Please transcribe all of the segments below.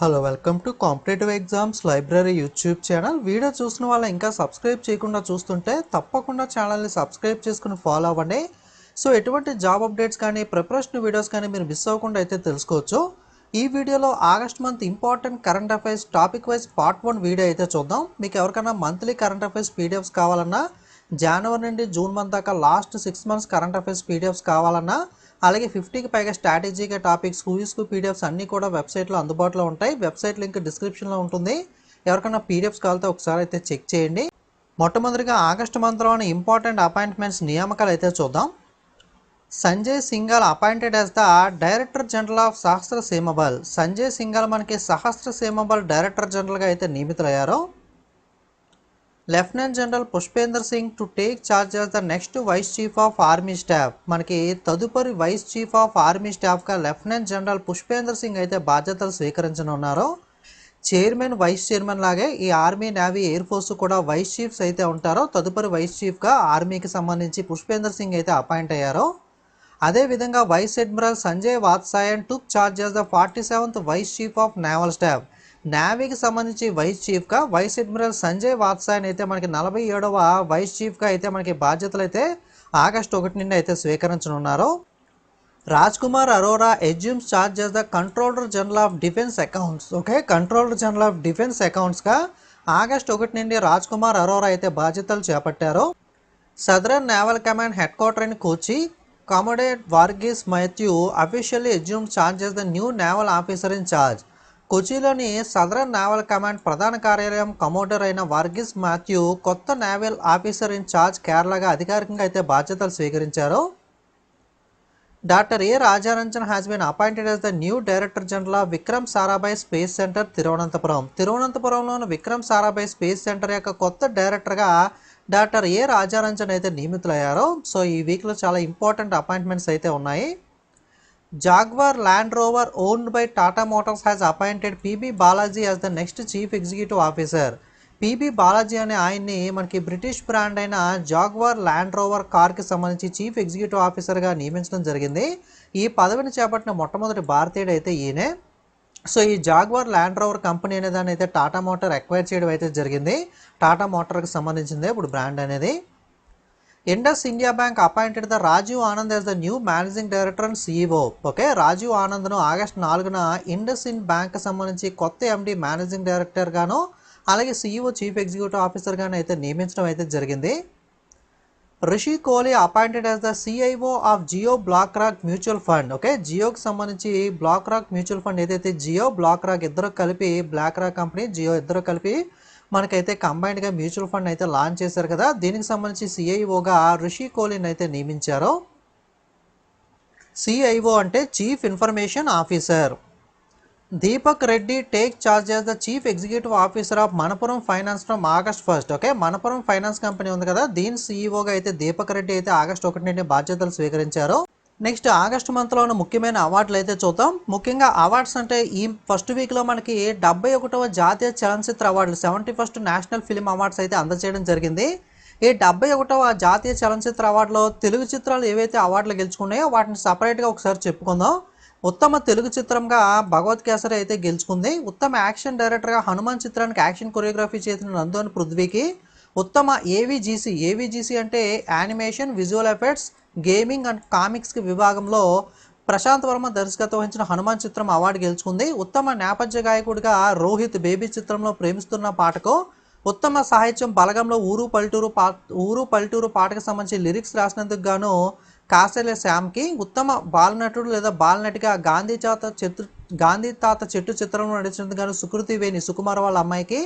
Hello welcome to competitive exams library YouTube channel. Video చూసిన వాళ్ళు ఇంకా సబ్స్క్రైబ్ చేయకుండా చూస్తుంటే తప్పకుండా ఛానల్ని సబ్స్క్రైబ్ చేసుకుని ఫాలో అవ్వండి. సో ఎటువంటి జాబ్ అప్డేట్స్ కానీ ప్రిపరేషన్ వీడియోస్ కానీ మీరు మిస్ అవ్వకుండా అయితే తెలుసుకోవచ్చు. ఈ వీడియోలో August month important current affairs topic wise part one video అయితే చూద్దాం. మీకు ఎవరికైనా మంత్లీ కరెంట్ అఫైర్స్ పీడిఎఫ్స్ కావాలన్నా జనవరి నుండి జూన్ మంత్ దాకా last six months current affairs PDFs కావాలన్నా అలాగే ఫిఫ్టీకి పైగా స్ట్రాటజీగా టాపిక్స్ క్యూస్కు పీడిఎఫ్స్ అన్నీ కూడా వెబ్సైట్లో అందుబాటులో ఉంటాయి. వెబ్సైట్ లింక్ డిస్క్రిప్షన్లో ఉంటుంది. ఎవరికైనా పీడిఎఫ్స్ కావాలితే ఒకసారి అయితే చెక్ చేయండి. మొట్టమొదటిగా ఆగస్టు మంత్లోని ఇంపార్టెంట్ అపాయింట్మెంట్స్ నియామకాలు అయితే చూద్దాం. Sanjay Singhal appointed as the director general of Sashastra Seema Bal. Sanjay Singhal మనకి సహస్ర సీమబల్ డైరెక్టర్ జనరల్గా అయితే నియమితులయ్యారు. Lieutenant general Pushpender Singh to take charge as the next vice chief of army staff. మనకి తదుపరి vice chief of army స్టాఫ్గా lieutenant general Pushpender Singh అయితే బాధ్యతలు స్వీకరించనున్నారు. చైర్మన్ వైస్ చైర్మన్ లాగే ఈ ఆర్మీ నేవీ ఎయిర్ ఫోర్స్ కూడా వైస్ చీఫ్స్ అయితే ఉంటారో. తదుపరి వైస్ చీఫ్గా ఆర్మీకి సంబంధించి పుష్పేందర్ సింగ్ అయితే అపాయింట్ అయ్యారు. అదేవిధంగా vice admiral Sanjay Vatsayan took charge as the forty seventh vice chief of naval staff. నేవీకి సంబంధించి వైస్ చీఫ్గా వైస్ అడ్మిరల్ సంజయ్ వాత్సాయన్ అయితే మనకి నలభై ఏడవ వైస్ చీఫ్గా అయితే మనకి బాధ్యతలు అయితే ఆగస్టు ఒకటి నుండి అయితే స్వీకరించనున్నారు. Raj Kumar Arora assumes charge as the controller general of defence accounts okay controller general of defence అకౌంట్స్గా August ఒకటి నుండి రాజ్ కుమార్ అరోరా అయితే బాధ్యతలు చేపట్టారు. Southern naval command headquarter in Kochi commodore Varghese Mathew officially assume charge as the new naval officer in charge కొచ్చిలోని southern naval command ప్రధాన కార్యాలయం commodore అయిన Varghese Matthew కొత్త naval officer in charge కేరళగా అధికారికంగా అయితే బాధ్యతలు స్వీకరించారు. Doctor A Rajaranjan has been appointed as the new director general of Vikram Sarabhai space centre Thiruvananthapuram తిరువనంతపురంలోని Vikram Sarabhai space centre యొక్క కొత్త డైరెక్టర్గా డాక్టర్ ఏ రాజారంజన్ అయితే నియమితులయ్యారు సో ఈ వీక్లో చాలా ఇంపార్టెంట్ అపాయింట్మెంట్స్ అయితే ఉన్నాయి. Jaguar Land Rover owned by Tata Motors has appointed PB Balaji as the next chief executive officer PB Balaji అనే ఆయన్ని మనకి బ్రిటిష్ బ్రాండ్ అయిన జాగ్వార్ ల్యాండ్ రోవర్ కార్కి సంబంధించి చీఫ్ ఎగ్జిక్యూటివ్ ఆఫీసర్గా నియమించడం జరిగింది. ఈ పదవిని చేపట్టిన మొట్టమొదటి భారతీయుడు అయితే ఈయనే. సో ఈ జాగ్వార్ ల్యాండ్ రోవర్ కంపెనీ అనే దాన్ని అయితే టాటా మోటార్ ఎక్వైర్ చేయడం అయితే జరిగింది. టాటా మోటార్కి సంబంధించిందే ఇప్పుడు బ్రాండ్ అనేది. Indus India bank appointed the Rajiv Anand as the new managing director and C E O okay Rajiv ఆనంద్ను August నాలుగున ఇండస్ ఇండ్ బ్యాంక్ సంబంధించి కొత్త ఎండి మేనేజింగ్ డైరెక్టర్ గాను అలాగే సీఈఓ చీఫ్ ఎగ్జిక్యూటివ్ ఆఫీసర్ గాను అయితే నియమించడం అయితే జరిగింది. Rishi Kohli appointed as the CIO of Jio BlackRock mutual fund okay జియోకి సంబంధించి బ్లాక్ రాక్ మ్యూచువల్ ఫండ్ ఏదైతే జియో బ్లాక్ రాక్ ఇద్దరు కలిపి బ్లాక్ రాక్ కంపెనీ జియో ఇద్దరు కలిపి మనకైతే కంబైన్డ్గా మ్యూచువల్ ఫండ్ అయితే లాంచ్ చేశారు కదా. దీనికి సంబంధించి సిఐఓగా రిషి కోహ్లీని అయితే నియమించారు. సిఐఓ అంటే chief information officer Deepak Reddy take charge as the chief executive officer of Manappuram finance from August first okay Manappuram finance company ఉంది కదా. దీని సీఈఓగా అయితే దీపక్ రెడ్డి అయితే ఆగస్ట్ ఒకటి నుండి బాధ్యతలు స్వీకరించారు. నెక్స్ట్ ఆగస్ట్ మంత్లో ఉన్న ముఖ్యమైన అవార్డులు అయితే చూద్దాం. ముఖ్యంగా అవార్డ్స్ అంటే ఈ ఫస్ట్ వీక్లో మనకి డెబ్బై ఒకటవ జాతీయ చలనచిత్ర అవార్డులు seventy first national film awards అయితే అందజేయడం జరిగింది. ఈ డెబ్బై ఒకటవ జాతీయ చలనచిత్ర అవార్డులో తెలుగు చిత్రాలు ఏవైతే అవార్డులు గెలుచుకున్నాయో వాటిని సపరేట్గా ఒకసారి చెప్పుకుందాం. ఉత్తమ తెలుగు చిత్రంగా భగవత్ కేసరి అయితే గెలుచుకుంది. ఉత్తమ యాక్షన్ డైరెక్టర్గా హనుమాన్ చిత్రానికి యాక్షన్ కొరియోగ్రఫీ చేసిన నందోని పృథ్వీకి. ఉత్తమ ఏవిజీసీ ఏవిజీసీ అంటే animation visual effects gaming and కామిక్స్కి విభాగంలో ప్రశాంత్ వర్మ దర్శకత్వం వహించిన హనుమాన్ చిత్రం అవార్డు గెలుచుకుంది. ఉత్తమ నేపథ్య గాయకుడిగా రోహిత్ బేబీ చిత్రంలో ప్రేమిస్తున్న పాటకు ఉత్తమ సాహిత్యం బలగంలో ఊరు పల్లెటూరు పా ఊరు పల్లెటూరు పాటకు సంబంధించి లిరిక్స్ రాసినందుకు గాను కాసెల శ్యామ్కి ఉత్తమ బాలనటుడు లేదా బాలనటిగా గాంధీ తాత చెట్టు గాంధీ తాత చెట్టు చిత్రంలో నడిచినందుకు గాను సుకృతి వేణి సుకుమార్ వాళ్ళ అమ్మాయికి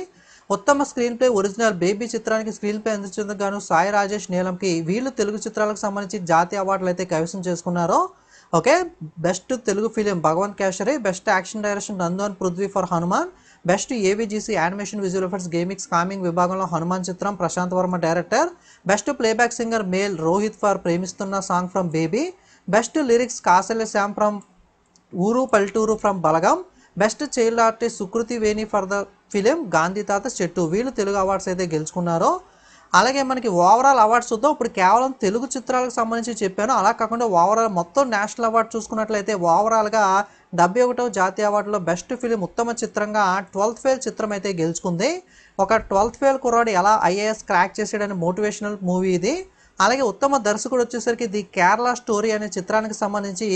ఉత్తమ స్క్రీన్ ప్లే ఒరిజినల్ బేబీ చిత్రానికి స్క్రీన్ ప్లే అందించేందుకు గాను సాయి రాజేష్ నీలంకి వీళ్ళు తెలుగు చిత్రాలకు సంబంధించి జాతీయ అవార్డులు అయితే కైవసం చేసుకున్నారో okay best Telugu film Bhagavanth Kesari best action direction Nandu Prithvi for Hanuman best AVGC animation visual effects gamings comics విభాగంలో హనుమాన్ చిత్రం Prashanth Varma director best playback singer male Rohit for Premisthunna song from Baby best lyrics Kasarla Shyam from Ooru Palturu from Balagam best child artist Sukriti Veni for the film. Gandhi Thatha Chettu. వీళ్ళు Telugu awards అయితే గెలుచుకున్నారో? అలాగే మనకి overall awards చూద్దాం. ఇప్పుడు కేవలం తెలుగు చిత్రాలకు సంబంధించి చెప్పాను. అలా కాకుండా ఓవరాల్ మొత్తం నేషనల్ అవార్డ్ చూసుకున్నట్లయితే ఓవరాల్గా డెబ్బై ఒకటవ జాతీయ అవార్డులో బెస్ట్ ఫిలిం ఉత్తమ చిత్రంగా ట్వెల్త్ ఫెయిల్ చిత్రం అయితే గెలుచుకుంది. ఒక ట్వెల్త్ ఫెయిల్ కుర్రాడు ఎలా ఐఏఎస్ క్రాక్ చేసాడని మోటివేషనల్ మూవీ ఇది. అలాగే ఉత్తమ దర్శకుడు వచ్చేసరికి ది కేరళ స్టోరీ అనే చిత్రానికి సంబంధించి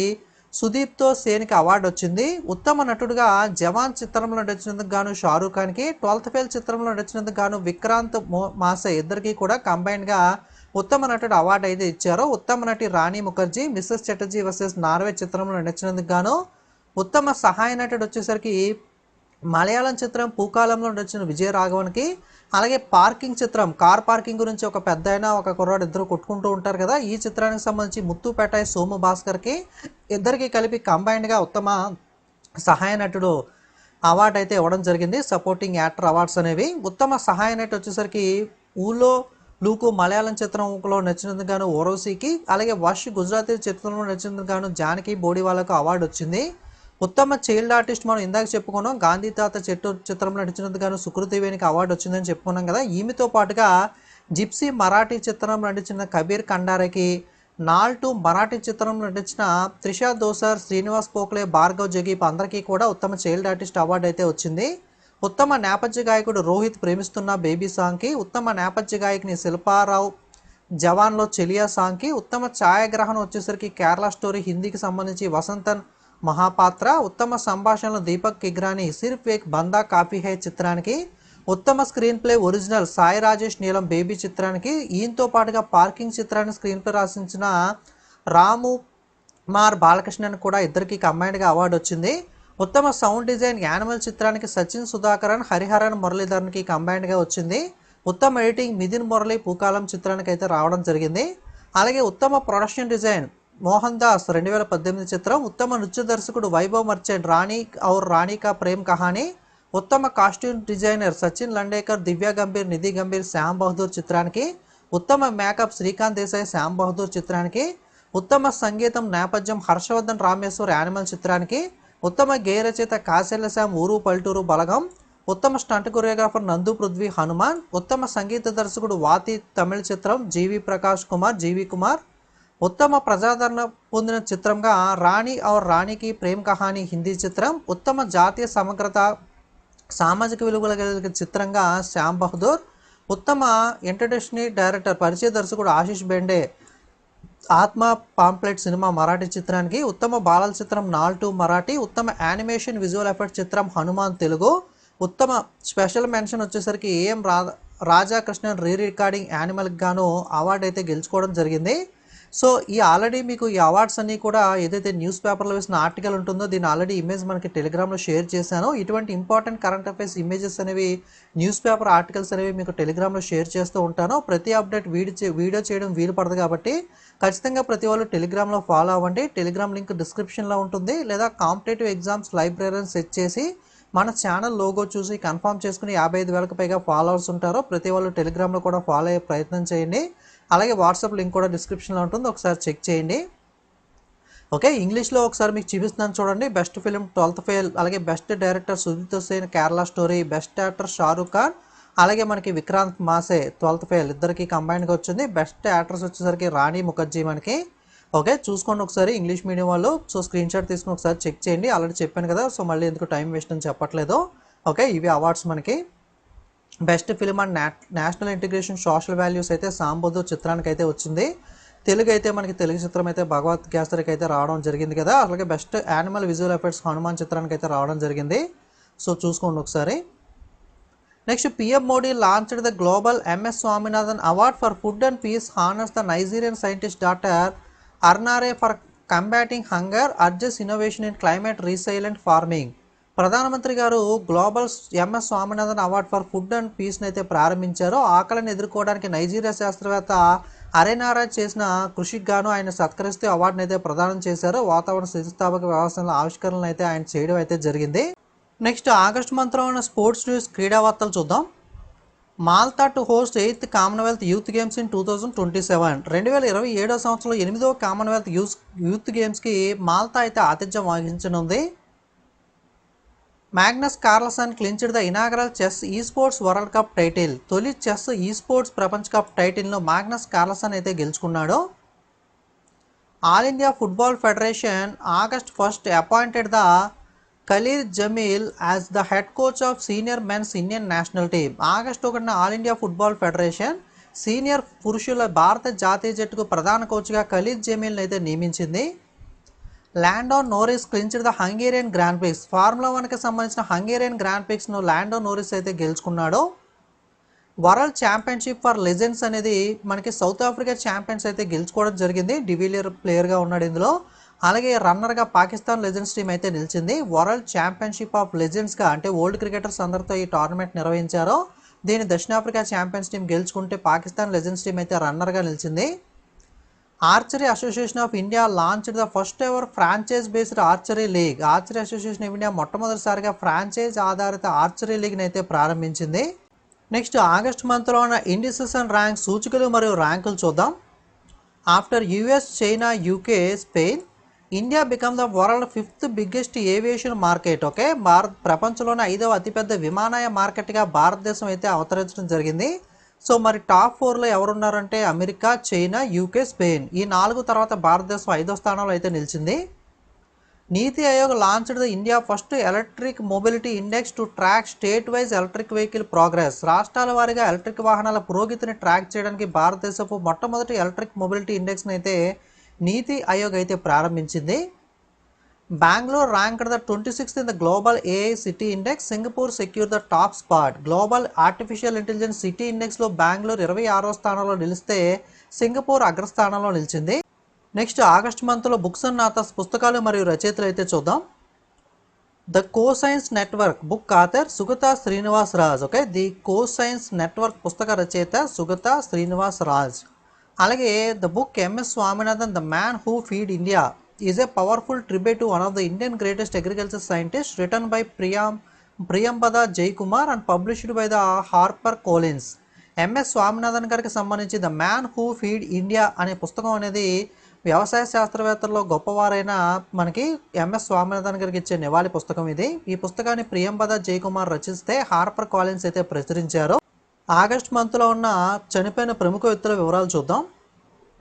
సుదీప్తో సేన్కి అవార్డు వచ్చింది. ఉత్తమ నటుడుగా జవాన్ చిత్రంలో నటించినందుకు గాను షారూఖ్ ఖాన్కి ట్వెల్త్ ఫెయిల్ చిత్రంలో నటించినందుకు గాను విక్రాంత్ మాస మాసే ఇద్దరికి కూడా కంబైన్గా ఉత్తమ నటుడు అవార్డు అయితే ఇచ్చారు. ఉత్తమ నటి Rani Mukherjee Mrs Chatterjee versus Norway చిత్రంలో నటించినందుకు గాను ఉత్తమ సహాయ నటుడు వచ్చేసరికి మలయాళం చిత్రం పూకాలంలో నడిచిన విజయ రాఘవన్కి అలాగే పార్కింగ్ చిత్రం కార్ పార్కింగ్ గురించి ఒక పెద్ద అయినా ఒక కుర్రాడు ఇద్దరు కొట్టుకుంటూ ఉంటారు కదా. ఈ చిత్రానికి సంబంధించి ముత్తు పేటాయ్ సోము భాస్కర్కి ఇద్దరికి కలిపి కంబైన్డ్గా ఉత్తమ సహాయ నటుడు అవార్డు అయితే ఇవ్వడం జరిగింది. సపోర్టింగ్ యాక్టర్ అవార్డ్స్ అనేవి. ఉత్తమ సహాయ నటి వచ్చేసరికి ఊళ్ళో లూకు మలయాళం చిత్రంలో నచ్చినందుకు గాను ఓరోసీకి అలాగే వర్ష్ గుజరాతీ చిత్రంలో నచ్చినందుకు గాను జానకి బోడివాలకు అవార్డు వచ్చింది. ఉత్తమ చైల్డ్ ఆర్టిస్ట్ మనం ఇందాక చెప్పుకున్నాం. గాంధీ తాత చెట్టు చిత్రంలో నటించినందుకు గాను సుకృతివేనికి అవార్డు వచ్చిందని చెప్పుకున్నాం కదా. ఈమెతో పాటుగా జిప్సీ మరాఠీ చిత్రంలో నటించిన కబీర్ కండారకి నాల్టు మరాఠీ చిత్రంలో నటించిన త్రిషా దోసర్ శ్రీనివాస్ పోక్లే భార్గవ్ జగీప్ అందరికీ కూడా ఉత్తమ చైల్డ్ ఆర్టిస్ట్ అవార్డు అయితే వచ్చింది. ఉత్తమ నేపథ్య గాయకుడు రోహిత్ ప్రేమిస్తున్న బేబీ సాంగ్కి ఉత్తమ నేపథ్య గాయకుని శిల్పారావు జవాన్లో చెలియా సాంగ్కి ఉత్తమ ఛాయాగ్రహణం వచ్చేసరికి కేరళ స్టోరీ హిందీకి సంబంధించి వసంతన్ మహాపాత్ర ఉత్తమ సంభాషణలు దీపక్ కిగ్రాని సిర్ఫ్ ఏక్ బందా కాఫీ హై చిత్రానికి ఉత్తమ screenplay original Sai Rajesh Neelam Baby చిత్రానికి ఈయనతో పాటుగా పార్కింగ్ చిత్రాన్ని స్క్రీన్ ప్లే రాసించిన రాము మార్ బాలకృష్ణన్ కూడా ఇద్దరికి కంబైన్డ్గా అవార్డు వచ్చింది. ఉత్తమ సౌండ్ డిజైన్ యానిమల్ చిత్రానికి సచిన్ సుధాకరన్ హరిహరన్ మురళీధరన్కి కంబైన్డ్గా వచ్చింది. ఉత్తమ ఎడిటింగ్ మిథిన్ మురళి పూకాలం చిత్రానికి అయితే రావడం జరిగింది. అలాగే ఉత్తమ ప్రొడక్షన్ డిజైన్ మోహన్ దాస్ రెండు వేల పద్దెనిమిది చిత్రం ఉత్తమ నృత్య దర్శకుడు వైభవ్ మర్చెంట్ రాణి ఔర్ రాణి కా ప్రేమ్ కహానీ ఉత్తమ కాస్ట్యూమ్ డిజైనర్ సచిన్ లండేకర్ దివ్య గంభీర్ నిధి గంభీర్ శ్యామ్ బహదూర్ చిత్రానికి ఉత్తమ మేకప్ శ్రీకాంత్ దేశాయ్ శ్యామ్ బహదూర్ చిత్రానికి ఉత్తమ సంగీతం నేపథ్యం హర్షవర్ధన్ రామేశ్వర్ యానిమల్ చిత్రానికి ఉత్తమ గేయ రచయిత కాశల్య శ్యామ్ ఊరు పల్టూరు బలగం ఉత్తమ స్టంట్ కొరియోగ్రాఫర్ నందు పృథ్వీ హనుమాన్ ఉత్తమ సంగీత దర్శకుడు వాతి తమిళ చిత్రం జీవి ప్రకాష్ కుమార్ జీవి కుమార్ ఉత్తమ ప్రజాదరణ పొందిన చిత్రంగా రాణి ఔర్ రాణికి ప్రేమ్ కహాని హిందీ చిత్రం ఉత్తమ జాతీయ సమగ్రత సామాజిక విలువల కలిగిన చిత్రంగా శ్యామ్ బహదూర్ ఉత్తమ ఇంటర్నేషనల్ డైరెక్టర్ పరిచయ దర్శకుడు ఆశీష్ బెండే ఆత్మ పాంప్లెట్ సినిమా మరాఠీ చిత్రానికి ఉత్తమ బాలల చిత్రం నాల్టు మరాఠీ ఉత్తమ యానిమేషన్ విజువల్ ఎఫెక్ట్ చిత్రం హనుమాన్ తెలుగు ఉత్తమ స్పెషల్ మెన్షన్ వచ్చేసరికి ఏఎం రా రాజాకృష్ణన్ రీ రికార్డింగ్ యానిమల్కి గాను అవార్డు అయితే గెలుచుకోవడం జరిగింది. సో ఈ ఆల్రెడీ మీకు ఈ అవార్డ్స్ అన్నీ కూడా ఏదైతే న్యూస్ పేపర్లో వేసిన ఆర్టికల్ ఉంటుందో దీన్ని ఆల్రెడీ ఇమేజ్ మనకి టెలిగ్రామ్లో షేర్ చేశాను. ఇటువంటి ఇంపార్టెంట్ కరెంట్ అఫైర్స్ ఇమేజెస్ అనేవి న్యూస్ పేపర్ ఆర్టికల్స్ అనేవి మీకు టెలిగ్రామ్లో షేర్ చేస్తూ ఉంటాను. ప్రతి అప్డేట్ వీడియో వీడియో చేయడం వీలు పడదు కాబట్టి ఖచ్చితంగా ప్రతి వాళ్ళు టెలిగ్రామ్లో ఫాలో అవ్వండి. టెలిగ్రామ్ లింక్ డిస్క్రిప్షన్లో ఉంటుంది. లేదా కాంపిటేటివ్ ఎగ్జామ్స్ లైబ్రరీని సెట్ చేసి మన ఛానల్ లోగో చూసి కన్ఫర్మ్ చేసుకుని యాభై ఐదు వేలకు పైగా ఫాలోవర్స్ ఉంటారో. ప్రతి వాళ్ళు టెలిగ్రామ్లో కూడా ఫాలో అయ్యే ప్రయత్నం చేయండి. అలాగే వాట్సాప్ లింక్ కూడా డిస్క్రిప్షన్లో ఉంటుంది. ఒకసారి చెక్ చేయండి. ఓకే ఇంగ్లీష్లో ఒకసారి మీకు చూపిస్తున్నాను చూడండి. బెస్ట్ ఫిలిం ట్వెల్త్ ఫెయిల్ అలాగే best director Sujith Hussain Kerala story best actor Shahrukh Khan అలాగే మనకి విక్రాంత్ మాసే ట్వెల్త్ ఫెయిల్ ఇద్దరికి కంబైన్గా వచ్చింది. బెస్ట్ యాక్టర్స్ వచ్చేసరికి రాణి ముఖర్జీ మనకి. ఓకే చూసుకోండి ఒకసారి ఇంగ్లీష్ మీడియం వాళ్ళు. సో స్క్రీన్ షాట్ తీసుకుని ఒకసారి చెక్ చేయండి. ఆల్రెడీ చెప్పాను కదా సో మళ్ళీ ఎందుకు టైం వేస్ట్ అని చెప్పట్లేదు. ఓకే ఇవి అవార్డ్స్ మనకి. Best film and national integration social values అయితే సాంబోధు చిత్రానికి అయితే వచ్చింది. తెలుగు అయితే మనకి తెలుగు చిత్రం అయితే భగవత్ కేసరికి అయితే రావడం జరిగింది కదా. అలాగే best animal visual effects Hanuman చిత్రానికి అయితే రావడం జరిగింది. సో చూసుకోండి ఒకసారి. Next PM Modi launched the global MS Swaminathan award for food and peace honours the Nigerian scientist doctor Arnare for combating hunger urges innovation in climate resilient farming. ప్రధానమంత్రి గారు global MS Swaminathan award for food and పీస్ని అయితే ప్రారంభించారు. ఆకలిని ఎదుర్కోవడానికి Nigeria శాస్త్రవేత్త అరేనారా చేసిన కృషికి గాను ఆయన సత్కరిస్తూ అవార్డును అయితే ప్రదానం చేశారు. వాతావరణ స్థితిస్థాపక వ్యవస్థల ఆవిష్కరణలు అయితే ఆయన చేయడం అయితే జరిగింది. నెక్స్ట్ ఆగస్టు మంత్రం ఉన్న స్పోర్ట్స్ న్యూస్ క్రీడా వార్తలు చూద్దాం. Malta to host eighth Commonwealth youth games in two thousand twenty seven. రెండు వేల ఇరవై ఏడో సంవత్సరంలో ఎనిమిదో కామన్వెల్త్ యూస్ యూత్ గేమ్స్కి మాల్తా అయితే ఆతిథ్యం వహించనుంది. Magnus Carlsen clinched the inaugural chess esports world cup title తొలి చెస్ ఈ స్పోర్ట్స్ ప్రపంచ కప్ టైటిల్ను మ్యాగ్నస్ కార్లసన్ అయితే గెలుచుకున్నాడు. All India football federation August first appointed the Khalil Jamil as the head coach of senior men's Indian national team August ఒకటిన all India football federation senior పురుషుల భారత జాతీయ జట్టుకు ప్రధాన కోచ్గా ఖలీద్ జమీల్ని అయితే నియమించింది. Lando Norris clinched the Hungarian Grand Prix Formula వన్కి సంబంధించిన హంగేరియన్ గ్రాండ్ ప్రిక్స్ను ల్యాండో నోరిస్ అయితే గెలుచుకున్నాడు? వరల్డ్ ఛాంపియన్షిప్ ఫర్ లెజెండ్స్ అనేది మనకి సౌత్ ఆఫ్రికా ఛాంపియన్స్ అయితే గెలుచుకోవడం జరిగింది. డివిలియర్ ప్లేయర్గా ఉన్నాడు ఇందులో. అలాగే రన్నర్గా పాకిస్తాన్ లెజెండ్స్ టీం అయితే నిలిచింది. వరల్డ్ ఛాంపియన్షిప్ ఆఫ్ లెజెండ్స్గా అంటే ఓల్డ్ క్రికెటర్స్ అందరితో ఈ టోర్నమెంట్ నిర్వహించారు దీన్ని దక్షిణాఫ్రికా ఛాంపియన్స్ టీం గెలుచుకుంటే పాకిస్తాన్ లెజెండ్స్ టీం అయితే రన్నర్గా నిలిచింది. Archery association of India launch the first ever franchise based archery league. Archery association of India మొట్టమొదటిసారిగా ఫ్రాంచైజ్ ఆధారిత ఆర్చరీ లీగ్ని అయితే ప్రారంభించింది. నెక్స్ట్ ఆగస్ట్ మంత్లో ఉన్న ఇండిసిషన్ ర్యాంక్ సూచికలు మరియు ర్యాంకులు చూద్దాం. After US China UK Spain India become the world fifth biggest aviation market okay? Bharat ప్రపంచంలోనే ఐదవ అతిపెద్ద విమానయ మార్కెట్గా భారతదేశం అయితే అవతరించడం జరిగింది. సో మరి టాప్ ఫోర్లో ఎవరున్నారంటే అమెరికా చైనా యూకే స్పెయిన్. ఈ నాలుగు తర్వాత భారతదేశం ఐదో స్థానంలో అయితే నిలిచింది. NITI Aayog launched the India first electric mobility index to track state wise electric vehicle progress. రాష్ట్రాల వారీగా ఎలక్ట్రిక్ వాహనాల పురోగతిని ట్రాక్ చేయడానికి భారతదేశపు మొట్టమొదటి ఎలక్ట్రిక్ మొబిలిటీ ఇండెక్స్ని అయితే నీతి ఆయోగ్ అయితే ప్రారంభించింది. Bengaluru ranked the twenty sixth in the global AI city index Singapore secure the top spot global artificial intelligence city ఇండెక్స్లో Bengaluru ఇరవై ఆరో స్థానంలో నిలిస్తే సింగపూర్ అగ్రస్థానంలో నిలిచింది. నెక్స్ట్ ఆగస్ట్ మంత్లో బుక్స్ అండ్ ఆథర్స్ పుస్తకాలు మరియు రచయితలు అయితే చూద్దాం. The conscience network book author Sugata Srinivas Raj okay the conscience network పుస్తక రచయిత సుగత శ్రీనివాస్ రాజ్ అలాగే the book MS Swaminathan the man who fed India is a powerful tribute to one of the Indian greatest agriculture scientist written by Priyam Priyamvada Jaikumar and published by the Harper Collins MS Swaminathan గారికి సంబంధించి the man who fed India అనే పుస్తకం అనేది వ్యవసాయ శాస్త్రవేత్తల్లో గొప్పవారైన మనకి MS Swaminathan గారికి ఇచ్చే నివాళి పుస్తకం ఇది. ఈ పుస్తకాన్ని ప్రియంపద జయకుమార్ రచిస్తే హార్పర్ కాలిన్స్ అయితే ప్రచురించారు. ఆగస్ట్ మంత్లో ఉన్న చనిపోయిన ప్రముఖ వ్యక్తుల వివరాలు చూద్దాం.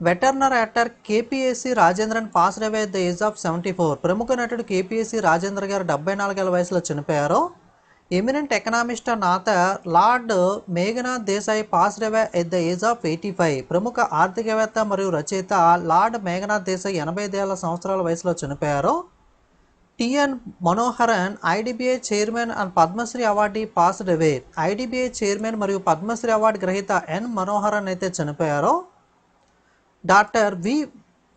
Veteran actor K P S C Rajendran pass away the age of seventy four. ప్రముఖ నటుడు K P S C Rajendra garu డెబ్బై నాలుగేళ్ళ వయసులో చనిపోయారు. Eminent economist నాత lord Meghnad Desai pass away at the age of eighty five. ప్రముఖ ఆర్థికవేత్త మరియు రచయిత లార్డ్ మేఘనాథ్ దేశాయ్ ఎనభై ఐదేళ్ళ సంవత్సరాల వయసులో చనిపోయారు. TN Manoharan IDBI chairman and Padmashri award passed away. IDBI chairman మరియు పద్మశ్రీ అవార్డు గ్రహీత ఎన్ మనోహరన్ అయితే చనిపోయారు. Doctor V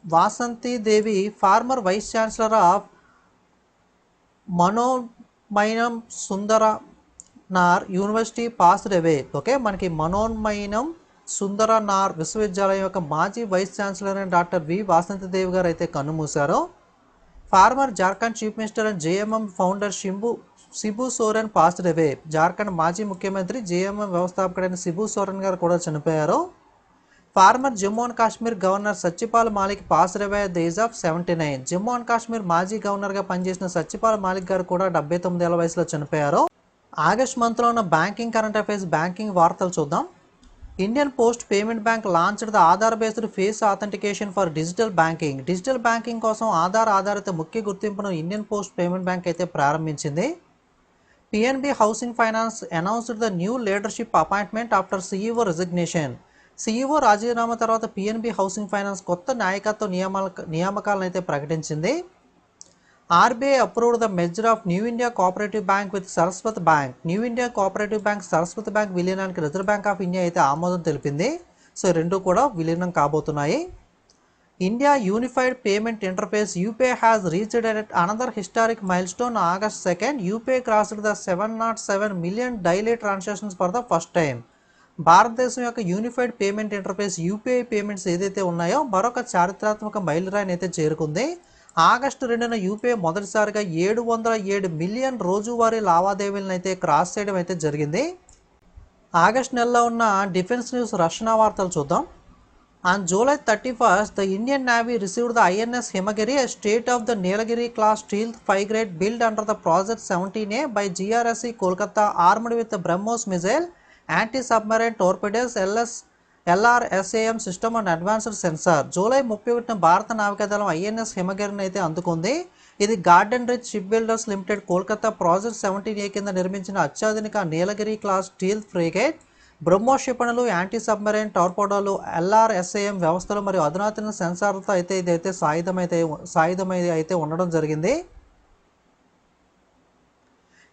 Vasanthi Devi former vice chancellor of Manonmaniam Sundaranar university passed away okay మనకి మనోన్మయనం సుందర నార్ విశ్వవిద్యాలయం యొక్క మాజీ వైస్ ఛాన్సలర్ అయిన డాక్టర్ వి వాసంతి దేవి గారు అయితే కన్నుమూశారు former Jharkhand chief minister and JMM founder Shimbu Shibu Soren passed away Jharkhand మాజీ ముఖ్యమంత్రి జేఎంఎం వ్యవస్థాపకుడైన సిబు సోరెన్ గారు కూడా చనిపోయారు. Former Jammu and Kashmir governor Satyapal Malik pass away the age of seventy nine. Jammu and Kashmir మాజీ గవర్నర్గా పనిచేసిన సత్యపాల్ మాలిక్ గారు కూడా డెబ్బై తొమ్మిదేళ్ళ వయసులో చనిపోయారు. ఆగస్ట్ మంత్లో ఉన్న బ్యాంకింగ్ కరెంట్ అఫైర్స్ బ్యాంకింగ్ వార్తలు చూద్దాం. Indian post payment bank launched the Aadhaar based face authentication for digital banking. Digital banking కోసం ఆధార్ ఆధారిత ముఖ్య గుర్తింపును ఇండియన్ పోస్ట్ పేమెంట్ బ్యాంక్ అయితే ప్రారంభించింది. PNB housing finance announced the new leadership appointment after CEO resignation. CEO రాజీనామా తర్వాత PNB housing finance కొత్త నాయకత్వ నియామాల నియామకాలను అయితే ప్రకటించింది. RBI approved the merger of new India cooperative bank with Saraswat bank new India cooperative bank Saraswati bank విలీనానికి reserve bank of India అయితే ఆమోదం తెలిపింది. సో రెండు కూడా విలీనం కాబోతున్నాయి. India unified payment interface UPI has reached at another historic milestone August second UPI crossed the seven naught seven million daily transactions for the first time భారతదేశం యొక్క unified payment interface UPI payments ఏదైతే ఉన్నాయో మరొక చారిత్రాత్మక మైలురాయిని అయితే చేరుకుంది. August రెండున UPI మొదటిసారిగా ఏడు వందల ఏడు మిలియన్ రోజువారీ లావాదేవీలను అయితే క్రాస్ చేయడం అయితే జరిగింది. ఆగస్ట్ నెలలో ఉన్న డిఫెన్స్ న్యూస్ రక్షణ వార్తలు చూద్దాం. On July thirty first the Indian navy received the INS Himagiri state of the Nilgiri class steel five grade build under the project seventeen A by GRSC Kolkata armed with BrahMos missile anti submarine torpedoes LS LRSAM system and advanced sensor July ముప్పై ఒకటిన భారత నావికాదళం INS హిమగిరిని అయితే అందుకుంది. ఇది garden reach ship builders limited Kolkata project seventeen A కింద నిర్మించిన అత్యాధునిక Nilgiri class steel frigate Brahmo క్షిపణులు యాంటీ సబ్మెరైన్ టార్పోడోలు ఎల్ఆర్ఎస్ఏఎం వ్యవస్థలు మరియు అధునాతన సెన్సార్లతో అయితే ఇదైతే సాయుధమైతే సాయుధమై అయితే ఉండడం జరిగింది.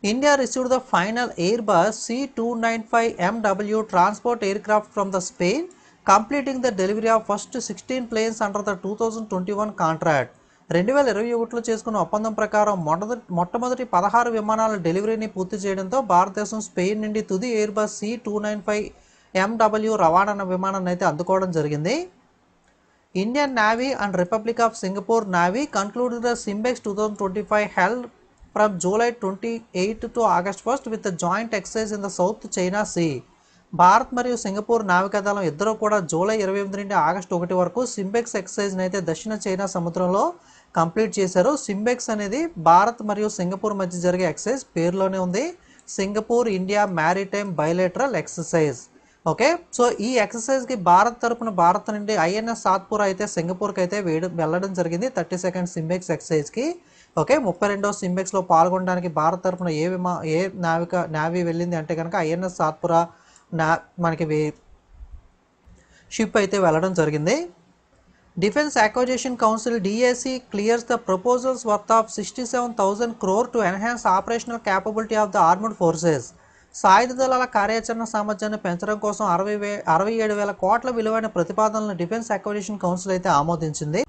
India received the final Airbus C295MW transport aircraft from the Spain, completing the delivery of first 16 planes under the 2021 contract. రెండు వేల ఇరవై ఒకటిలో చేసుకున్న ఒప్పందం ప్రకారం మొదటి మొట్టమొదటి పదహారు విమానాల డెలివరీని పూర్తి చేయడంతో భారతదేశం స్పెయిన్ నుండి తుది Airbus C two nine five MW రవాణా విమానాన్ని అయితే అందుకోవడం జరిగింది Indian navy and republic of Singapore navy concluded the SIMBEX two thousand twenty five held from July twenty eight to August first with joint exercise in the south China sea Bharat మరియు Singapore నావికాదళం ఇద్దరూ కూడా July ఇరవై ఎనిమిది నుండి August ఒకటి వరకు SIMBEX ఎక్సైజ్ని అయితే దక్షిణ చైనా సముద్రంలో కంప్లీట్ చేశారు. సింబెక్స్ అనేది భారత్ మరియు సింగపూర్ మధ్య జరిగే ఎక్సైజ్ పేరులోనే ఉంది. Singapore India maritime bilateral exercise okay so ఈ ఎక్సర్సైజ్కి భారత్ తరపున భారత్ నుండి ఐఎన్ఎస్ సాత్పూర్ అయితే సింగపూర్కి అయితే వేయడం వెళ్ళడం జరిగింది. థర్టీ సెకండ్ సింబెక్స్ ఎక్సైజ్కి ఓకే ముప్పై రెండవ సింబెక్స్లో పాల్గొనడానికి భారత్ తరపున ఏ విమా ఏ నావిక నావీ వెళ్ళింది అంటే కనుక ఐఎన్ఎస్ సాత్పురా నా మనకి వే- షిప్ అయితే వెళ్ళడం జరిగింది. Defence acquisition council DAC clears the proposals worth of sixty seven thousand crore to enhance operational capability of the armed forces. సాయుధ దళాల కార్యాచరణ సామర్థ్యాన్ని పెంచడం కోసం అరవై వే అరవై ఏడు వేల కోట్ల విలువైన ప్రతిపాదనలను డిఫెన్స్ అక్వజేషన్ కౌన్సిల్ అయితే ఆమోదించింది.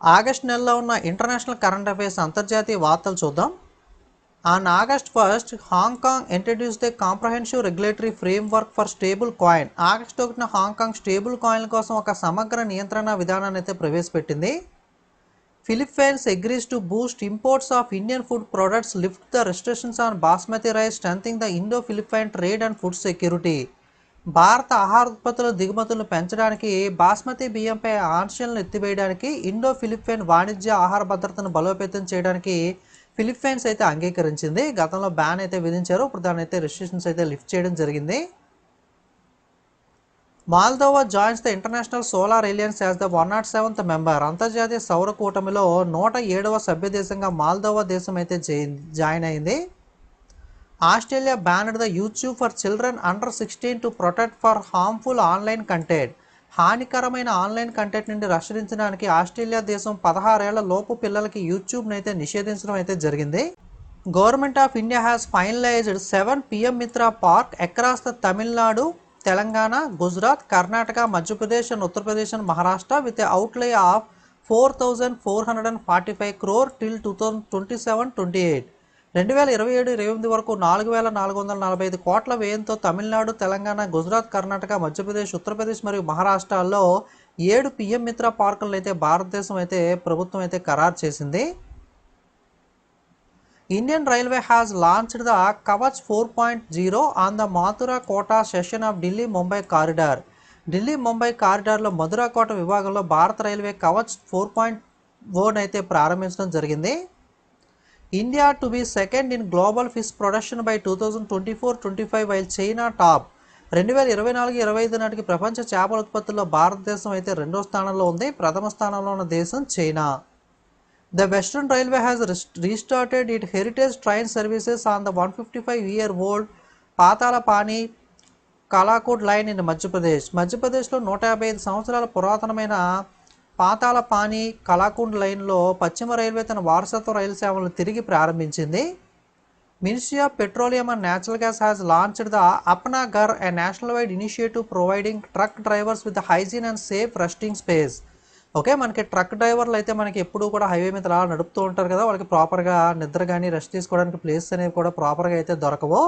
ఆగస్ట్ నెలలో ఉన్న ఇంటర్నేషనల్ కరెంట్ అఫైర్స్ అంతర్జాతీయ వార్తలు చూద్దాం. On August first Hong Kong introduce the comprehensive regulatory framework for stable coin August ఒకటిన హాంకాంగ్ స్టేబుల్ కాయిన్ల కోసం ఒక సమగ్ర నియంత్రణ విధానాన్ని అయితే ప్రవేశపెట్టింది. Philippines agrees to boost imports of Indian food products lift the restrictions on basmati rice strengthing the Indo Philippine trade and food security భారత ఆహార ఉత్పత్తుల దిగుమతులను పెంచడానికి బాస్మతి బియ్యంపై ఆంక్షలను ఎత్తివేయడానికి ఇండో ఫిలిప్పైన్ వాణిజ్య ఆహార భద్రతను బలోపేతం చేయడానికి ఫిలిప్పైన్స్ అయితే అంగీకరించింది. గతంలో బ్యాన్ అయితే విధించారు. ఇప్పుడు దాని అయితే రెస్ట్రిక్షన్స్ అయితే లిఫ్ట్ చేయడం జరిగింది. Moldova joins the international solar alliance as the one naught seventh member. అంతర్జాతీయ సౌర కూటమిలో నూట ఏడవ సభ్య దేశంగా మాల్దోవా దేశం అయితే జాయిన్ అయింది. Australia banned the YouTube for children under sixteen to protect for harmful online content. హానికరమైన ఆన్లైన్ కంటెంట్ నుండి రక్షించడానికి ఆస్ట్రేలియా దేశం పదహారేళ్ళ లోపు పిల్లలకి యూట్యూబ్ను అయితే నిషేధించడం అయితే జరిగింది. Government of India has finalised seven PM Mitra park across the Tamil Nadu Telangana Gujarat Karnataka Madhya Pradesh and Uttar Pradesh and Maharashtra with outlay of four thousand four hundred and forty five crore till two thousand twenty seven twenty eight రెండు వేల ఇరవై ఏడు ఇరవై ఎనిమిది వరకు నాలుగు వేల నాలుగు వందల నలభై ఐదు కోట్ల వ్యయంతో తమిళనాడు తెలంగాణ గుజరాత్ కర్ణాటక మధ్యప్రదేశ్ ఉత్తరప్రదేశ్ మరియు మహారాష్ట్రాల్లో ఏడు పిఎం మిత్ర పార్కులను అయితే భారతదేశం అయితే ప్రభుత్వం అయితే ఖరారు చేసింది. Indian railway has launched the Kavach four point zero on the Mathura Kota section of Delhi Mumbai corridor. Delhi Mumbai కారిడార్లో Mathura Kota విభాగంలో భారత railway Kavach four point own అయితే ప్రారంభించడం జరిగింది. India to be second in global fish production by two thousand twenty four twenty five while China top రెండు వేల ఇరవై నాలుగు ఇరవై ఐదు నాటికి ప్రపంచ చేపల ఉత్పత్తుల్లో భారతదేశం అయితే రెండో స్థానంలో ఉంది. ప్రథమ స్థానంలో ఉన్న దేశం China. The western railway has restarted it heritage train services on the one fifty five year old Patalpani Kalakot line in Madhya Pradesh మధ్యప్రదేశ్లో నూట యాభై ఐదు సంవత్సరాల పురాతనమైన పాతాలపాని కలాకుండ్ లైన్లో పశ్చిమ రైల్వే తన వారసత్వ రైలు సేవలను తిరిగి ప్రారంభించింది. Ministry of petroleum and natural gas has launched the Apna Ghar a national wide initiative providing truck drivers with hygiene and safe resting space. Okay మనకి ట్రక్ డ్రైవర్లు అయితే మనకి ఎప్పుడూ కూడా హైవే మీద అలా నడుపుతూ ఉంటారు కదా వాళ్ళకి ప్రాపర్గా నిద్ర కానీ రెస్ట్ తీసుకోవడానికి ప్లేస్ అనేవి కూడా ప్రాపర్గా అయితే దొరకవు.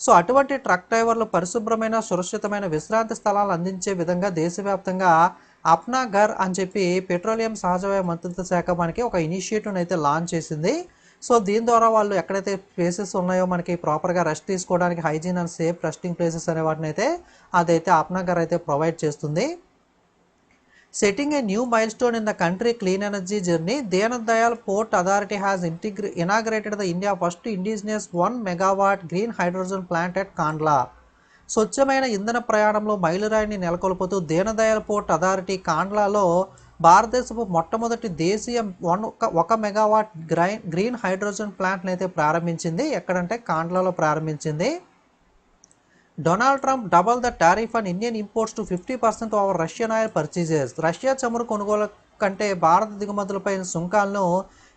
సో అటువంటి ట్రక్ డ్రైవర్లు పరిశుభ్రమైన సురక్షితమైన విశ్రాంతి స్థలాలు అందించే విధంగా దేశవ్యాప్తంగా అప్నా ఘర్ అని చెప్పి పెట్రోలియం సహజవాయు మంత్రిత్వ శాఖ మనకి ఒక ఇనిషియేటివ్ని అయితే లాంచ్ చేసింది. సో దీని ద్వారా వాళ్ళు ఎక్కడైతే ప్లేసెస్ ఉన్నాయో మనకి ప్రాపర్గా రెస్ట్ తీసుకోవడానికి hygiene and safe resting places అనే వాటిని అయితే అదైతే అప్నా గర్ అయితే ప్రొవైడ్ చేస్తుంది. Setting a new milestone in the country clean energy journey Deen Dayal port authority has ఇంటిగ్రే inaugurated the India first indigenous one megawatt green hydrogen plant at Kandla స్వచ్ఛమైన ఇంధన ప్రయాణంలో మైలురాయిని నెలకొల్పుతూ దీనదయాల్ పోర్ట్ అథారిటీ కాండ్లాలో భారతదేశపు మొట్టమొదటి దేశీయ వన్ ఒక ఒక మెగావాట్ గ్రైన్ గ్రీన్ హైడ్రోజన్ ప్లాంట్ని అయితే ప్రారంభించింది. ఎక్కడంటే కాండ్లాలో ప్రారంభించింది. Donald Trump double the tariff and Indian imports to fifty percent over Russian oil purchases Russia చమురు కొనుగోలు కంటే భారత దిగుమతులపై సుంకాలను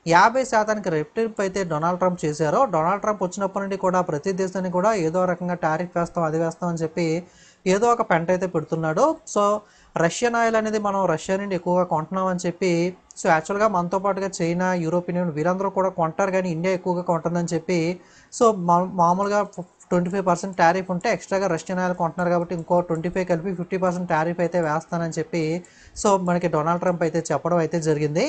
యాభై శాతానికి రెట్టింపు అయితే డొనాల్డ్ ట్రంప్ చేశారో డొనాల్డ్ ట్రంప్ వచ్చినప్పటి నుండి కూడా ప్రతి దేశాన్ని కూడా ఏదో రకంగా టారిఫ్ వేస్తాం అది వేస్తాం అని చెప్పి ఏదో ఒక పెంట అయితే పెడుతున్నాడు. సో రష్యన్ ఆయిల్ అనేది మనం రష్యా నుండి ఎక్కువగా కొంటున్నాం అని చెప్పి సో యాక్చువల్గా మనతో పాటుగా చైనా యూరోపియన్ యూనియన్ వీరందరూ కూడా కొంటారు కానీ ఇండియా ఎక్కువగా కొంటుందని చెప్పి సో మా- మామూలుగా ట్వంటీ ఫైవ్ పర్సెంట్ టారిఫ్ ఉంటే ఎక్స్ట్రాగా రష్యన్ ఆయిల్ కొంటున్నారు కాబట్టి ఇంకో ట్వంటీ ఫైవ్ కలిపి ఫిఫ్టీ పర్సెంట్ టారిఫ్ అయితే వేస్తానని చెప్పి సో మనకి డొనాల్డ్ ట్రంప్ అయితే చెప్పడం అయితే జరిగింది.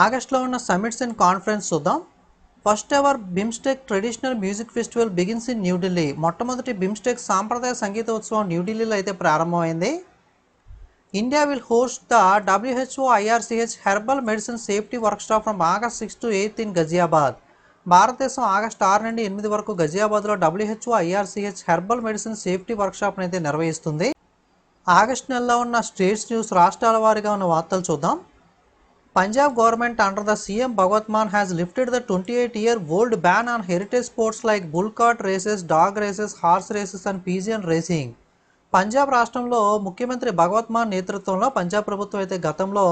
ఆగస్ట్లో ఉన్న సమిట్స్ అండ్ కాన్ఫరెన్స్ చూద్దాం. First ever BIMSTEC traditional music festival begins in New Delhi మొట్టమొదటి బిమ్స్టెక్ సాంప్రదాయ సంగీత ఉత్సవం న్యూఢిల్లీలో అయితే ప్రారంభమైంది. India will host the WHO IRCH herbal medicine safety workshop from August six to eighth in Ghaziabad భారతదేశం August ఆరు నుండి ఎనిమిది వరకు గజియాబాద్లో WHO IRCH herbal medicine safety వర్క్షాప్ని అయితే నిర్వహిస్తుంది. ఆగస్ట్ నెలలో ఉన్న స్టేట్స్ న్యూస్ రాష్ట్రాల వారీగా ఉన్న వార్తలు చూద్దాం. Punjab government under the CM Bhagwant Mann has lifted the twenty eight year old ban on heritage sports like bullcart races dog races horse races and pigeon racing Punjab రాష్ట్రంలో ముఖ్యమంత్రి భగవత్ మాన్ నేతృత్వంలో పంజాబ్ ప్రభుత్వం అయితే గతంలో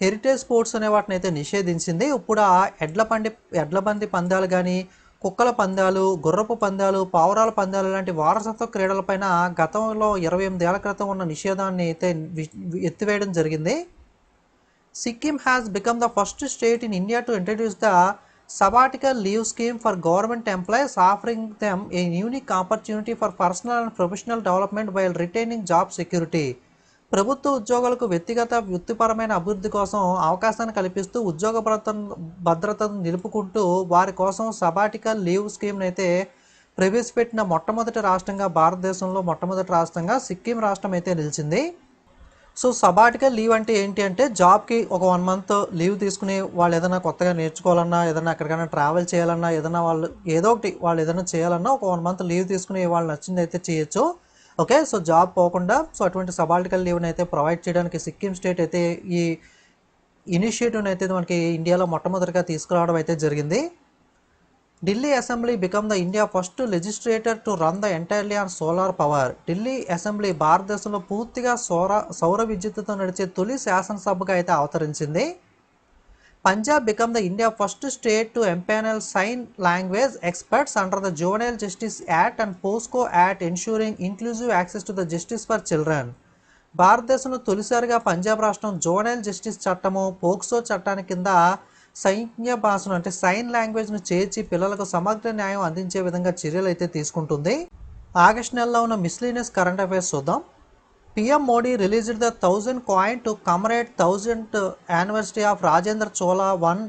హెరిటేజ్ స్పోర్ట్స్ అనే వాటిని అయితే నిషేధించింది. ఇప్పుడు ఆ ఎడ్ల పండి ఎడ్లబంది పందాలు కానీ కుక్కల పందాలు గుర్రపు పందాలు పావురాల పందాలు లాంటి వారసత్వ క్రీడలపైన గతంలో ఇరవై ఎనిమిది ఏళ్ళ క్రితం ఉన్న నిషేధాన్ని అయితే ఎత్తివేయడం జరిగింది. Sikkim has become the first state in India to introduce the sabbatical leave scheme for government employees, offering them a unique opportunity for personal and professional development while retaining job security. ప్రభుత్వ ఉద్యోగులకు వ్యక్తిగత వృత్తిపరమైన అభివృద్ధి కోసం అవకాశాన్ని కల్పిస్తూ ఉద్యోగ భద్రత భద్రతను నిలుపుకుంటూ వారి కోసం సబాటికల్ లీవ్ స్కీమ్ని అయితే ప్రవేశపెట్టిన మొట్టమొదటి రాష్ట్రంగా భారతదేశంలో మొట్టమొదటి రాష్ట్రంగా సిక్కిం రాష్ట్రం అయితే నిలిచింది సో సబాటికల్ లీవ్ అంటే ఏంటి అంటే జాబ్కి ఒక వన్ మంత్ లీవ్ తీసుకుని వాళ్ళు ఏదైనా కొత్తగా నేర్చుకోవాలన్నా ఏదైనా ఎక్కడికైనా ట్రావెల్ చేయాలన్నా ఏదైనా వాళ్ళు ఏదో ఒకటి వాళ్ళు ఏదైనా చేయాలన్నా ఒక వన్ మంత్ లీవ్ తీసుకుని వాళ్ళు నచ్చింది అయితే చేయొచ్చు. ఓకే సో జాబ్ పోకుండా సో అటువంటి సబాటికల్ లీవ్ని అయితే ప్రొవైడ్ చేయడానికి సిక్కిం స్టేట్ అయితే ఈ ఇనిషియేటివ్ని అయితే మనకి ఇండియాలో మొట్టమొదటిగా తీసుకురావడం అయితే జరిగింది. Delhi assembly become the India first legislature to run the entirely on solar power. Delhi assembly భారతదేశంలో పూర్తిగా సౌర సౌర విద్యుత్తుతో నడిచే తొలి శాసనసభగా అయితే అవతరించింది. Punjab become the India first state to empanel sign language experts under the juvenile justice act and POCSO act ensuring inclusive access to the justice for children. భారతదేశంలో తొలిసారిగా పంజాబ్ రాష్ట్రం జోనల్ జస్టిస్ చట్టము పోక్సో చట్టాన్ని కింద సైన్య భాషను అంటే సైన్ లాంగ్వేజ్ను చేర్చి పిల్లలకు సమగ్ర న్యాయం అందించే విధంగా చర్యలు అయితే తీసుకుంటుంది. ఆగస్ట్ నెలలో ఉన్న మిస్లీనియస్ కరెంట్ అఫైర్స్ చూద్దాం. PM Modi released the thousand coin to commemorate thousand anniversary of Rajendra Chola one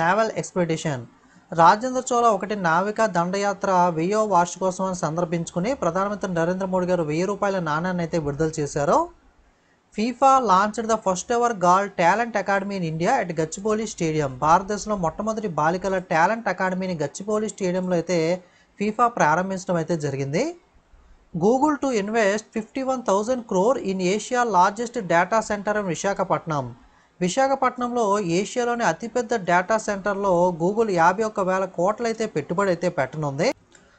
naval expedition. Rajendra Chola ఒకటి నావిక దండయాత్ర వెయ్యో వార్షికోత్సవాన్ని సందర్భించుకుని ప్రధానమంత్రి నరేంద్ర మోడీ గారు వెయ్యి రూపాయల నాణ్యాన్ని అయితే విడుదల చేశారు. FIFA launched the first ever girl talent academy in India at Gachibowli stadium. భారతదేశంలో మొట్టమొదటి బాలికల టాలెంట్ అకాడమీని గచ్చిబౌలి స్టేడియంలో అయితే ఫీఫా ప్రారంభించడం అయితే జరిగింది. Google to invest fifty one thousand crore in Asia largest data centre in Visakhapatnam. విశాఖపట్నంలో ఏషియాలోని అతిపెద్ద డేటా సెంటర్లో గూగుల్ యాభై ఒక్క వేల కోట్లయితే పెట్టుబడి అయితే పెట్టనుంది.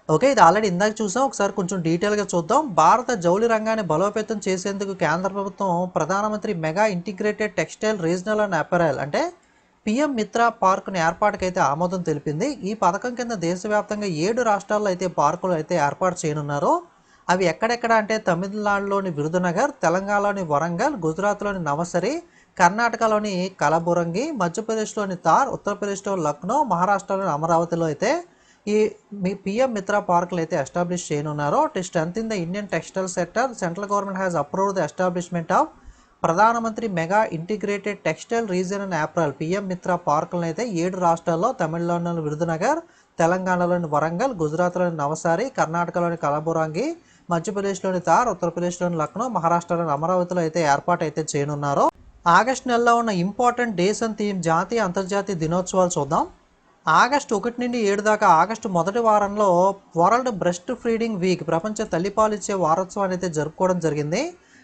ఓకే ఇది ఆల్రెడీ ఇందాక చూసాం. ఒకసారి కొంచెం డీటెయిల్గా చూద్దాం. భారత జౌళి రంగాన్ని బలోపేతం చేసేందుకు కేంద్ర ప్రభుత్వం Pradhan Mantri mega integrated textile regional and apparel అంటే పిఎం మిత్ర పార్కును ఏర్పాటుకైతే ఆమోదం తెలిపింది. ఈ పథకం కింద దేశవ్యాప్తంగా ఏడు రాష్ట్రాల్లో అయితే పార్కులు అయితే ఏర్పాటు చేయనున్నారు. అవి ఎక్కడెక్కడ అంటే తమిళనాడులోని విరుదునగర్ తెలంగాణలోని వరంగల్ గుజరాత్లోని నవసరి కర్ణాటకలోని కలబురంగి మధ్యప్రదేశ్లోని తార్ ఉత్తరప్రదేశ్లో లక్నో మహారాష్ట్రలోని అమరావతిలో అయితే ఈ మీ పిఎం మిత్ర పార్కులు అయితే establish చేయనున్నారో. To strengthen the Indian textile sector central government has approved the establishment of Pradhan Mantri mega integrated textile region and apparel PM Mitra పార్కులను అయితే ఏడు రాష్ట్రాల్లో తమిళనాడులోని విరుదునగర్ తెలంగాణలోని వరంగల్ గుజరాత్లోని నవసారి కర్ణాటకలోని కలబురాంగి మధ్యప్రదేశ్లోని తార్ ఉత్తరప్రదేశ్లోని లక్నో మహారాష్ట్రలోని అమరావతిలో అయితే ఏర్పాటు అయితే చేయనున్నారు. ఆగస్ట్ నెలలో ఉన్న ఇంపార్టెంట్ డేస్ అండ్ థీమ్ జాతీయ అంతర్జాతీయ దినోత్సవాలు చూద్దాం. ఆగస్టు ఒకటి నుండి ఏడు దాకా ఆగస్టు మొదటి వారంలో వరల్డ్ బ్రెస్ట్ ఫీడింగ్ వీక్ ప్రపంచ తల్లిపాలు ఇచ్చే వారోత్సవాన్ని అయితే జరుపుకోవడం జరిగింది.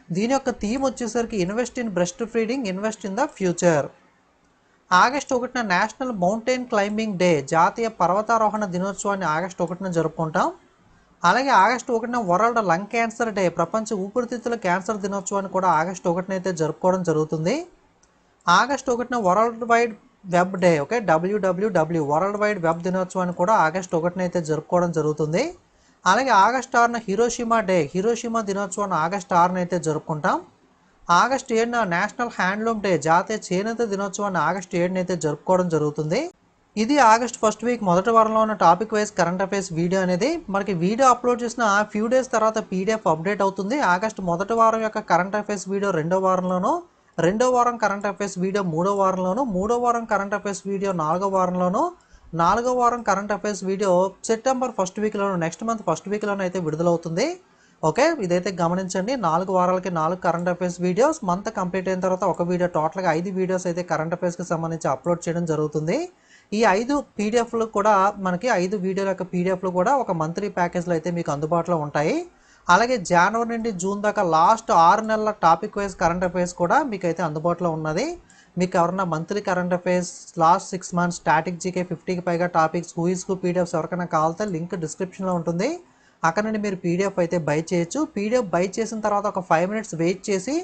దీని యొక్క థీమ్ వచ్చేసరికి invest in breast feeding invest in the future. August ఒకటిన నేషనల్ మౌంటైన్ క్లైంబింగ్ డే జాతీయ పర్వతారోహణ దినోత్సవాన్ని ఆగస్టు ఒకటిన జరుపుకుంటాం. అలాగే ఆగస్టు ఒకటిన వరల్డ్ లంగ్ క్యాన్సర్ డే ప్రపంచ ఊపిరితిత్తుల క్యాన్సర్ దినోత్సవాన్ని కూడా ఆగస్టు ఒకటిన అయితే జరుపుకోవడం జరుగుతుంది. ఆగస్టు ఒకటిన world wide web day okay? WWW world wide web దినోత్సవాన్ని కూడా ఆగస్ట్ ఒకటినైతే జరుపుకోవడం జరుగుతుంది. అలాగే ఆగస్ట్ ఆరున హిరోషిమా డే హిరోషిమా దినోత్సవాన్ని ఆగస్ట్ ఆరున అయితే జరుపుకుంటాం. ఆగస్ట్ ఏడున నేషనల్ హ్యాండ్లూమ్ డే జాతీయ చేనేత దినోత్సవాన్ని ఆగస్ట్ ఏడున అయితే జరుపుకోవడం జరుగుతుంది. ఇది ఆగస్ట్ ఫస్ట్ వీక్ మొదటి వారంలో ఉన్న topic wise current affairs video అనేది. మనకి వీడియో అప్లోడ్ చేసిన ఫ్యూ డేస్ తర్వాత పీడిఎఫ్ అప్డేట్ అవుతుంది. ఆగస్ట్ మొదటి వారం యొక్క కరెంట్ అఫైర్స్ వీడియో రెండో వారంలోనూ రెండో వారం కరెంట్ అఫైర్స్ వీడియో మూడో వారంలోనూ మూడో వారం కరెంట్ అఫైర్స్ వీడియో నాలుగో వారంలోనూ నాలుగో వారం current affairs video September first వీక్లోనూ next month first వీక్లోనూ అయితే విడుదలవుతుంది. ఓకే ఇదైతే గమనించండి. నాలుగు వారాలకి నాలుగు current affairs videos month complete అయిన తర్వాత ఒక వీడియో టోటల్గా ఐదు వీడియోస్ అయితే కరెంట్ అఫైర్స్కి సంబంధించి అప్లోడ్ చేయడం జరుగుతుంది. ఈ ఐదు పీడిఎఫ్లు కూడా మనకి ఐదు వీడియోల యొక్క పీడిఎఫ్లు కూడా ఒక మంత్లీ ప్యాకేజ్లో అయితే మీకు అందుబాటులో ఉంటాయి. అలాగే జనవరి నుండి జూన్ దాకా లాస్ట్ ఆరు నెలల టాపిక్ వైజ్ కరెంట్ అఫైర్స్ కూడా మీకు అయితే అందుబాటులో ఉన్నది. మీకు ఎవరన్నా monthly current affairs last six months static GK ఫిఫ్టీకి పైగా టాపిక్స్ హూయిస్కు పీడిఎఫ్స్ ఎవరికైనా కావాలంటే లింక్ డిస్క్రిప్షన్లో ఉంటుంది. అక్కడ నుండి మీరు పీడిఎఫ్ అయితే బై చేయొచ్చు. పీడిఎఫ్ బై చేసిన తర్వాత ఒక ఫైవ్ మినిట్స్ వెయిట్ చేసి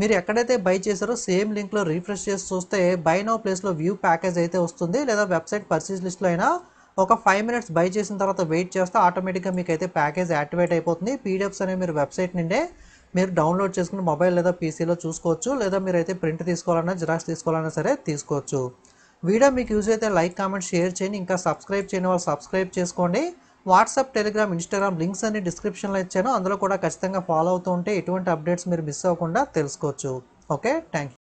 మీరు ఎక్కడైతే బై చేశారో సేమ్ లింక్లో రీఫ్రెష్ చేసి చూస్తే బై నో ప్లేస్లో వ్యూ ప్యాకేజ్ అయితే వస్తుంది. లేదా వెబ్సైట్ పర్చేస్ లిస్ట్లో అయినా ఒక ఫైవ్ మినిట్స్ బై చేసిన తర్వాత వెయిట్ చేస్తే ఆటోమేటిక్గా మీకు అయితే ప్యాకేజ్ యాక్టివేట్ అయిపోతుంది. పీడిఎఫ్స్ అనేవి మీరు వెబ్సైట్ నుండే మీరు డౌన్లోడ్ చేసుకుని మొబైల్ లేదా పీసీలో చూసుకోవచ్చు. లేదా మీరు అయితే ప్రింట్ తీసుకోవాలన్నా జిరాక్స్ తీసుకోవాలన్నా సరే తీసుకోవచ్చు. వీడియో మీకు యూజ్ అయితే లైక్ కామెంట్ షేర్ చేయండి. ఇంకా సబ్స్క్రైబ్ చేయని వాళ్ళు సబ్స్క్రైబ్ చేసుకోండి. వాట్సాప్ టెలిగ్రామ్ ఇన్స్టాగ్రామ్ లింక్స్ అన్ని డిస్క్రిప్షన్లో ఇచ్చాను. అందులో కూడా ఖచ్చితంగా ఫాలో అవుతూ ఉంటే ఎటువంటి అప్డేట్స్ మీరు మిస్ అవ్వకుండా తెలుసుకోవచ్చు. Okay thank you